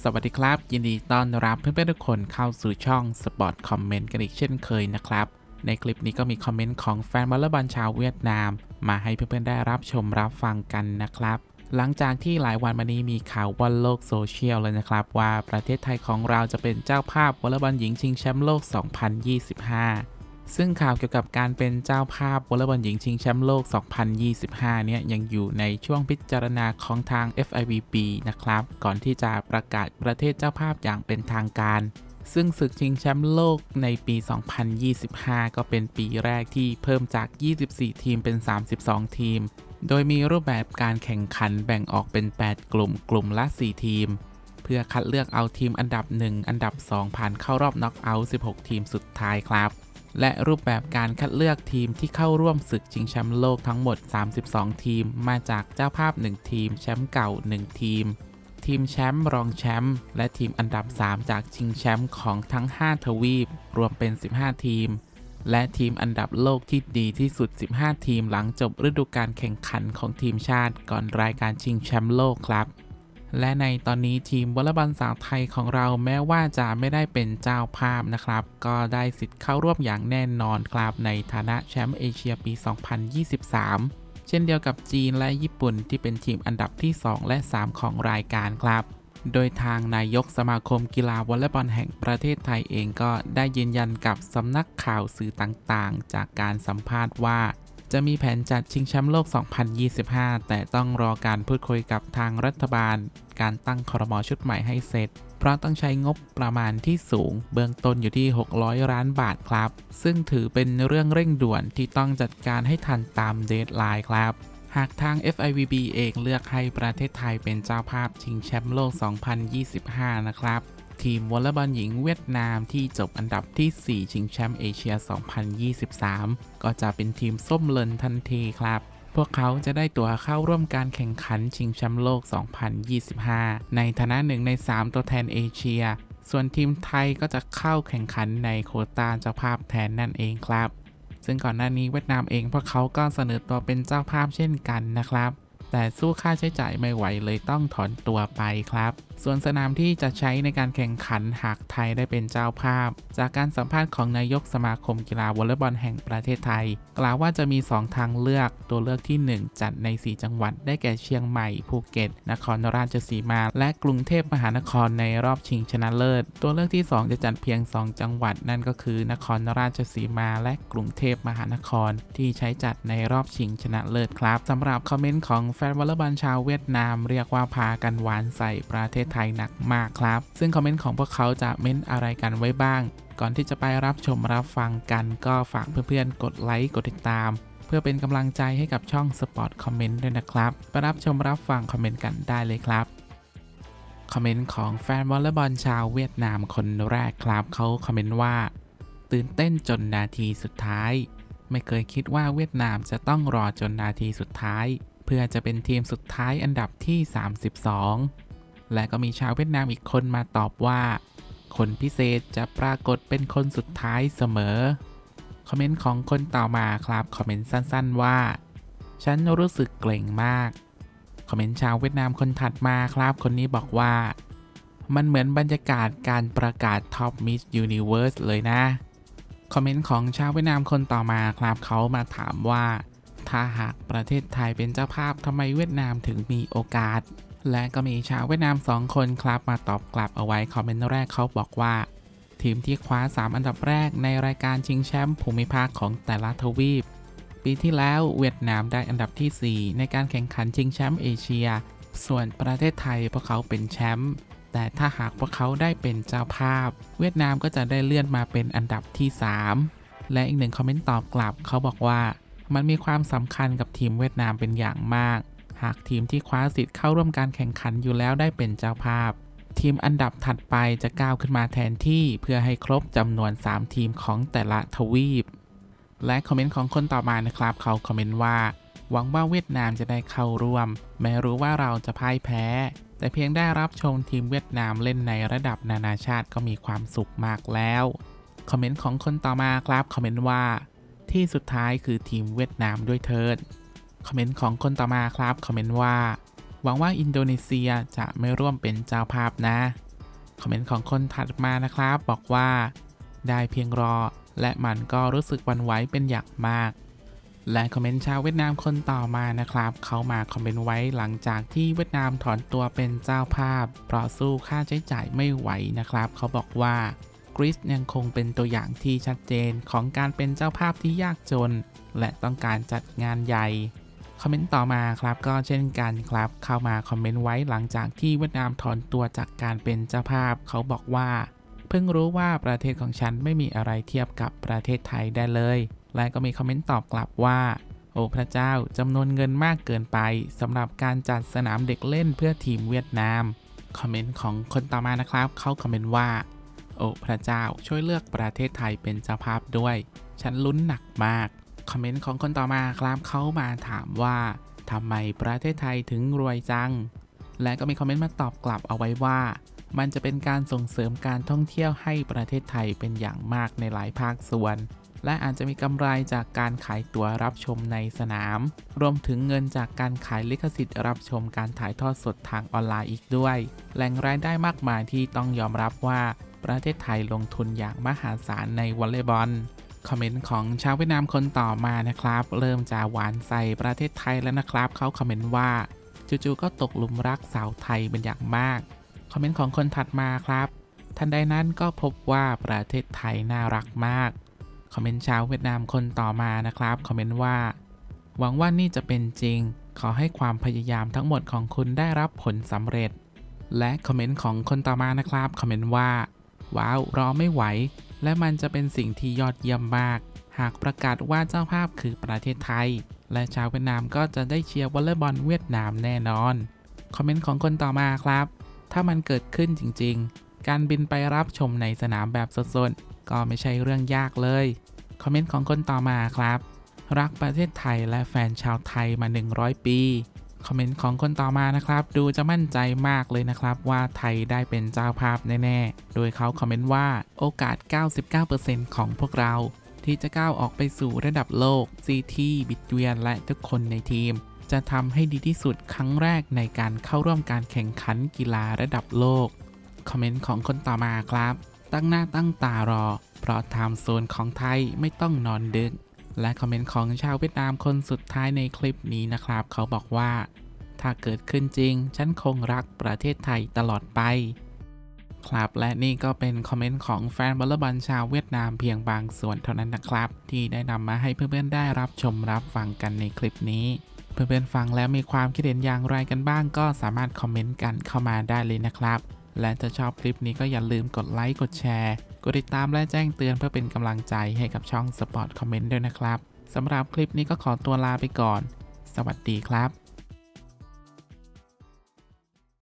สวัสดีครับ ยินดีต้อนรับเพื่อนๆทุกคนเข้าสู่ช่อง Sport Comment กันอีกเช่นเคยนะครับ ในคลิปนี้ก็มีคอมเมนต์ของแฟนบอลบอลชาวเวียดนาม มาให้เพื่อนๆได้รับชมรับฟังกันนะครับ หลังจากที่หลายวันมานี้มีข่าวว่อนโลกโซเชียลเลยนะครับ ว่าประเทศไทยของเราจะเป็นเจ้าภาพวอลเลย์บอลหญิงชิงแชมป์โลก 2025 ซึ่งข่าวเกี่ยวกับการเป็นเจ้าภาพวอลเลย์บอลหญิงชิงแชมป์โลก 2025 เนี่ยยังอยู่ในช่วงพิจารณาของทาง FIVB นะครับ ก่อนที่จะประกาศประเทศเจ้าภาพอย่างเป็นทางการ ซึ่งศึกชิงแชมป์โลกในปี 2025 ก็เป็นปีแรกที่เพิ่มจาก 24 ทีมเป็น 32 ทีม โดยมีรูปแบบการแข่งขันแบ่งออกเป็น 8 กลุ่ม กลุ่มละ 4 ทีมเพื่อคัดเลือกเอาทีมอันดับ 1 อันดับ 2 ผ่านเข้ารอบน็อกเอาท์ 16 ทีมสุดท้ายครับ และรูปแบบการคัดเลือกทีมที่เข้าร่วมศึกชิงแชมป์โลกทั้งหมด 32 ทีม มาจากเจ้าภาพ 1 ทีม แชมป์เก่า 1 ทีม ทีมแชมป์รองแชมป์และทีมอันดับ 3 จากชิงแชมป์ของทั้ง 5 ทวีป รวมเป็น 15 ทีม และทีมอันดับโลกที่ดีที่สุด 15 ทีมหลังจบฤดูกาลแข่งขันของทีมชาติก่อนรายการชิงแชมป์โลกครับ และในตอนนี้ทีมวอลเลย์บอลสาวไทยของเราแม้ว่าจะไม่ได้เป็นเจ้าภาพนะครับ ก็ได้สิทธิ์เข้าร่วมอย่างแน่นอนครับในฐานะแชมป์เอเชียปี 2023 เช่นเดียวกับจีนและญี่ปุ่นที่เป็นทีมอันดับที่ 2 และ 3 ของรายการครับโดยทางนายกสมาคมกีฬาวอลเลย์บอลแห่งประเทศไทยเองก็ได้ยืนยันกับสำนักข่าวสื่อต่างๆ จากการสัมภาษณ์ว่า จะมีแผนจัดชิงแชมป์โลก 2025 แต่ต้องรอการพูดคุยกับทางรัฐบาล การตั้งคอรมอชุดใหม่ให้เสร็จ เพราะต้องใช้งบประมาณที่สูง เบื้องต้นอยู่ที่ 600 ล้านบาทครับ ซึ่งถือเป็นเรื่องเร่งด่วนที่ต้องจัดการให้ทันตามเดทไลน์ครับหากทาง FIVB เองเลือกให้ประเทศไทยเป็นเจ้าภาพชิงแชมป์โลก 2025 นะครับ ทีมวอลเลย์บอลหญิงเวียดนามที่จบอันดับที่ 4 ชิงแชมป์เอเชีย 2023 ก็จะเป็นทีมส้มเลินทันทีครับ พวกเขาจะได้ตั๋วเข้าร่วมการแข่งขันชิงแชมป์โลก 2025 ในฐานะหนึ่งใน 3 ตัวแทนเอเชีย ส่วนทีมไทยก็จะเข้าแข่งขันในโคตาเจ้าภาพแทนนั่นเองครับ ซึ่งก่อนหน้านี้เวียดนามเองพวกเขาก็เสนอตัวเป็นเจ้าภาพเช่นกันนะครับ แต่สู้ค่าใช้จ่ายไม่ไหวเลยต้องถอนตัวไปครับ ส่วนสนามที่จะใช้ในการแข่งขันหากไทยได้เป็นเจ้าภาพ จากการสัมภาษณ์ของนายกสมาคมกีฬาวอลเลย์บอลแห่งประเทศไทย กล่าวว่าจะมี 2 ทางเลือก ตัวเลือกที่ 1 จัดใน 4 จังหวัด ได้แก่เชียงใหม่ ภูเก็ต นครราชสีมา และกรุงเทพมหานครในรอบชิงชนะเลิศ ตัวเลือกที่ 2 จะจัดเพียง 2 จังหวัด นั่นก็คือนครราชสีมา และกรุงเทพมหานคร ที่ใช้จัดในรอบชิงชนะเลิศครับสำหรับคอมเมนต์ของแฟนวอลเลย์บอลชาวเวียดนาม เรียกว่าพากันหวานใส่ประเทศไทยหนักมากครับ ซึ่งคอมเมนต์ของพวกเขาจะเม้นอะไรกันไว้บ้าง ก่อนที่จะไปรับชมรับฟังกันก็ฝากเพื่อนๆ กดไลค์กดติดตาม เพื่อเป็นกำลังใจให้กับช่อง Spot Comment ด้วยนะครับไปรับชมรับฟังคอมเมนต์กันได้เลยครับคอมเมนต์ของแฟนวอลเลย์บอลชาวเวียดนามคนแรกครับเขาคอมเมนต์ว่า ตื่นเต้นจนนาทีสุดท้าย ไม่เคยคิดว่าเวียดนามจะต้องรอจนนาทีสุดท้าย เพื่อจะเป็นทีมสุดท้ายอันดับที่ 32 และก็มีชาวเวียดนามอีกคนมาตอบว่า คนพิเศษจะปรากฏเป็นคนสุดท้ายเสมอ คอมเมนต์ของคนต่อมาครับ คอมเมนต์สั้นๆว่า ฉันรู้สึกเกรงมาก คอมเมนต์ชาวเวียดนามคนถัดมาครับ คนนี้บอกว่า มันเหมือนบรรยากาศการประกาศ Top Miss Universe เลยนะ คอมเมนต์ของชาวเวียดนามคนต่อมาครับเขามาถามว่า ถ้าหากประเทศไทยเป็นเจ้าภาพทำไมเวียดนามถึงมีโอกาส และก็มีชาวเวียดนาม2 คนครับมาตอบกลับเอาไว้คอมเมนต์แรกเขาบอกว่า ทีมที่คว้า 3 อันดับแรกในรายการชิงแชมป์ภูมิภาคของแต่ละทวีป ปีที่แล้วเวียดนามได้อันดับทีสี่ 4 ในการแข่งขันชิงแชมป์เอเชีย ส่วนประเทศไทยพวกเขาเป็นแชมป์แต่ถ้าหากพวกเขาได้เป็นเจ้าภาพ เวียดนามก็จะได้เลื่อนมาเป็นอันดับที่ 3 และอีกหนึ่งคอมเมนต์ตอบกลับเขาบอกว่า มันมีความสำคัญกับทีมเวียดนามเป็นอย่างมาก หากทีมที่คว้าสิทธิ์เข้าร่วมการแข่งขันอยู่แล้วได้เป็นเจ้าภาพ ทีมอันดับถัดไปจะก้าวขึ้นมาแทนที่เพื่อให้ครบจำนวน 3 ทีมของแต่ละทวีป และคอมเมนต์ของคนต่อมานะครับ เขาคอมเมนต์ว่า หวังว่าเวียดนามจะได้เข้าร่วม แม้รู้ว่าเราจะพ่ายแพ้ แต่เพียงได้รับชมทีมเวียดนามเล่นในระดับนานาชาติก็มีความสุขมากแล้วคอมเมนต์ของคนต่อมาครับคอมเมนต์ว่าที่สุดท้ายคือทีมเวียดนามด้วยเถิด คอมเมนต์ของคนต่อมาครับคอมเมนต์ว่าหวังว่าอินโดนีเซียจะไม่ร่วมเป็นเจ้าภาพนะ คอมเมนต์ของคนถัดมานะครับ บอกว่า ได้เพียงรอ และมันก็รู้สึกวันไหวเป็นอย่างมาก และคอมเมนต์ชาวเวียดนามคนต่อมานะครับ เขามาคอมเมนต์ไว้หลังจากที่เวียดนามถอนตัวเป็นเจ้าภาพ เพราะสู้ค่าใช้จ่ายไม่ไหวนะครับ เขาบอกว่ากรีซยังคงเป็นตัวอย่างที่ชัดเจนของการเป็นเจ้าภาพที่ยากจน และต้องการจัดงานใหญ่ คอมเมนต์ต่อมาครับก็เช่นกันครับ เข้ามาคอมเมนต์ไว้หลังจากที่เวียดนามถอนตัวจากการเป็นเจ้าภาพ เขาบอกว่า เพิ่งรู้ว่าประเทศของฉันไม่มีอะไรเทียบกับประเทศไทยได้เลย และก็มีคอมเมนต์ตอบกลับว่า โอ้พระเจ้าจำนวนเงินมากเกินไปสำหรับการจัดสนามเด็กเล่นเพื่อทีมเวียดนามคอมเมนต์ของคนต่อมานะครับเขาคอมเมนต์ว่า โอ้พระเจ้าช่วยเลือกประเทศไทยเป็นเจ้าภาพด้วย ฉันลุ้นหนักมาก คอมเมนต์ของคนต่อมาครับเขามาถามว่าทำไมประเทศไทยถึงรวยจัง และก็มีคอมเมนต์มาตอบกลับเอาไว้ว่า มันจะเป็นการส่งเสริมการท่องเที่ยวให้ประเทศไทยเป็นอย่างมากในหลายภาคส่วน และอาจจะมีกำไรจากการขายตั๋วรับชมในสนาม รวมถึงเงินจากการขายลิขสิทธิ์รับชมการถ่ายทอดสดทางออนไลน์อีกด้วย แหล่งรายได้มากมายที่ต้องยอมรับว่าประเทศไทยลงทุนอย่างมหาศาลในวอลเลย์บอล คอมเมนต์ของชาวเวียดนามคนต่อมานะครับ เริ่มจะหวานใส่ประเทศไทยแล้วนะครับ เขาคอมเมนต์ว่าจู่ๆก็ตกหลุมรักสาวไทยเป็นอย่างมาก คอมเมนต์ของคนถัดมาครับ ทันใดนั้นก็พบว่าประเทศไทยน่ารักมาก คอมเมนต์ชาวเวียดนามคนต่อมานะครับ คอมเมนต์ว่า หวังว่านี่จะเป็นจริง ขอให้ความพยายามทั้งหมดของคุณได้รับผลสำเร็จ และคอมเมนต์ของคนต่อมานะครับ คอมเมนต์ว่า ว้าว รอไม่ไหว และมันจะเป็นสิ่งที่ยอดเยี่ยมมาก หากประกาศว่าเจ้าภาพคือประเทศไทย และชาวเวียดนามก็จะได้เชียร์วอลเลย์บอลเวียดนามแน่นอน คอมเมนต์ของคนต่อมาครับ ถ้ามันเกิดขึ้นจริงๆ การบินไปรับชมในสนามแบบสดๆ ก็ไม่ใช่เรื่องยากเลย คอมเมนต์ของคนต่อมาครับ รักประเทศไทยและแฟนชาวไทยมา 100 ปี คอมเมนต์ของคนต่อมานะครับ ดูจะมั่นใจมากเลยนะครับ ว่าไทยได้เป็นเจ้าภาพแน่ๆ โดยเขาคอมเมนต์ว่าโอกาส 99%ของพวกเรา ที่จะก้าวออกไปสู่ระดับโลก CT บิดเวียนและทุกคนในทีม จะทำให้ดีที่สุดครั้งแรกในการเข้าร่วมการแข่งขันกีฬาระดับโลกคอมเมนต์ของคนต่อมาครับ ตั้งหน้าตั้งตารอ เพราะไทม์โซนของไทยไม่ต้องนอนดึก และคอมเมนต์ของชาวเวียดนามคนสุดท้ายในคลิปนี้นะครับ เขาบอกว่า ถ้าเกิดขึ้นจริง ฉันคงรักประเทศไทยตลอดไป ครับและนี่ก็เป็นคอมเมนต์ของแฟนบอลบอลชาวเวียดนามเพียงบางส่วนเท่านั้นนะครับ ที่ได้นำมาให้เพื่อนๆได้รับชมรับฟังกันในคลิปนี้ เพื่อนๆฟังแล้วมีความคิดเห็นอย่างไรกันบ้าง ก็สามารถคอมเมนต์กันเข้ามาได้เลยนะครับ และถ้าชอบคลิปนี้ก็อย่าลืมกดไลค์กดแชร์กดติดตามและแจ้งเตือนเพื่อเป็นกำลังใจให้กับช่อง Spot Comment ด้วยนะครับสำหรับคลิปนี้ก็ขอตัวลาไปก่อน สวัสดีครับ